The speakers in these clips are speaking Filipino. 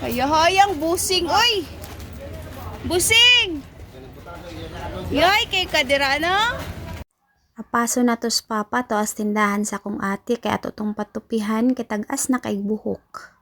Hayahayang busing, oy! Busing! Yoy, kay kadira na? Apaso na tos papa to as tindahan sa kong ate kaya to tong patupihan kay tagas na kay buhok.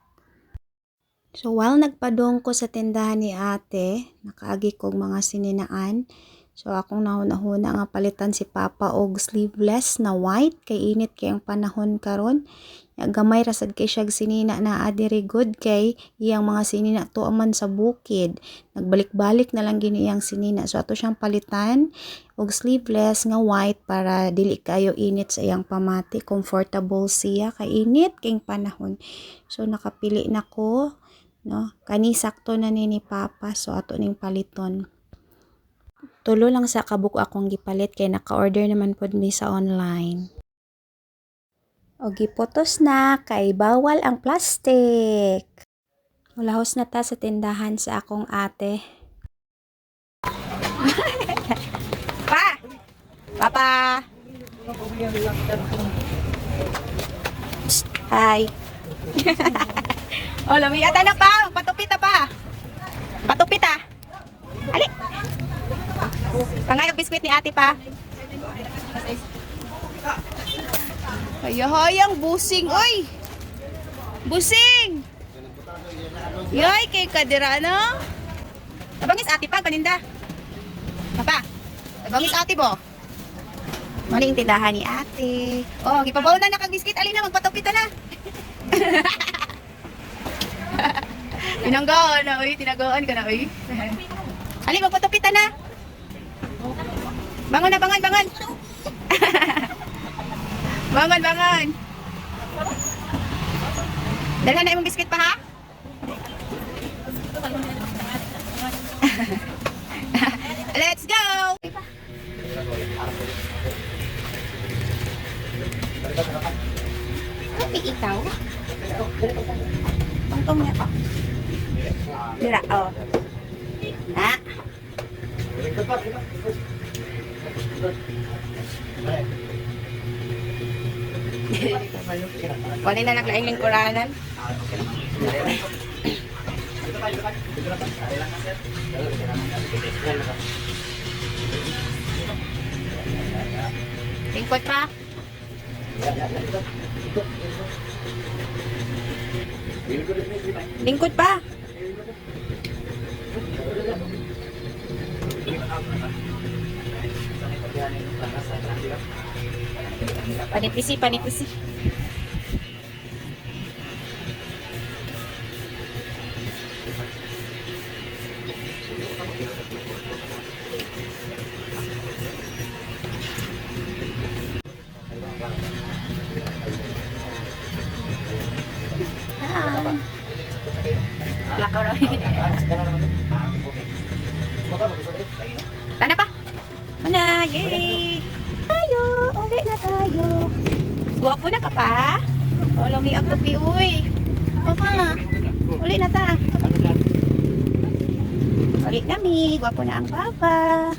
So while nagpadong ko sa tindahan ni ate, nakaagi kog mga sininaan. So akong nahuna-huna nga palitan si papa og sleeveless na white kay init kay ang panahon karon. Gamay rasad kay siya sinina na adiri good kay iyang mga sinina tuaman sa bukid. Nagbalik-balik na lang gini iyang sinina. So ato siyang palitan og sleeveless nga white para dili kayo init sa iyang pamati comfortable siya kay init king panahon so nakapili na ko no kani sakto na ni ni papa so ato ning paliton tulo lang sa kabuk akong gipalit kay naka-order naman pod mi sa online o gipotos na kay bawal ang plastic Mulahos na ta sa tindahan sa akong ate. Pa! Papa! Psst, Hi! oh, lumiyata na pa! Patupit na pa! Patupit ah! Pangayag biskwit ni ate pa. Hayahayang busing, oy! Busing! Yoy, kay kadira na? Tabangis ate pa, paninda. Papa, tabangis ate bo. Maling tindahan ni ate. Oh, gipabaw na nakabiskit. Alin na, magpatupit na. Tinanggaan na, uy. Tinagaan ka na, uy. Alin, magpatupit na. Bangon na, bangon, bangon. bangon, bangon. Dala na yung biskit pa, ha? Let's go! Kopi ikaw? Tungtong niya. Dira, oh. Ha? Wala na naglaing lingkuranan. Lingkod pa. Lingkod pa. Panipisi, panipisi. Lakaw na. Yay! Tayo! Uwi na tayo! Guwapo na ka pa? O, lumi ang tupi, uy! Papa! Uli na ta! Uli na mi! Guwapo na ang papa!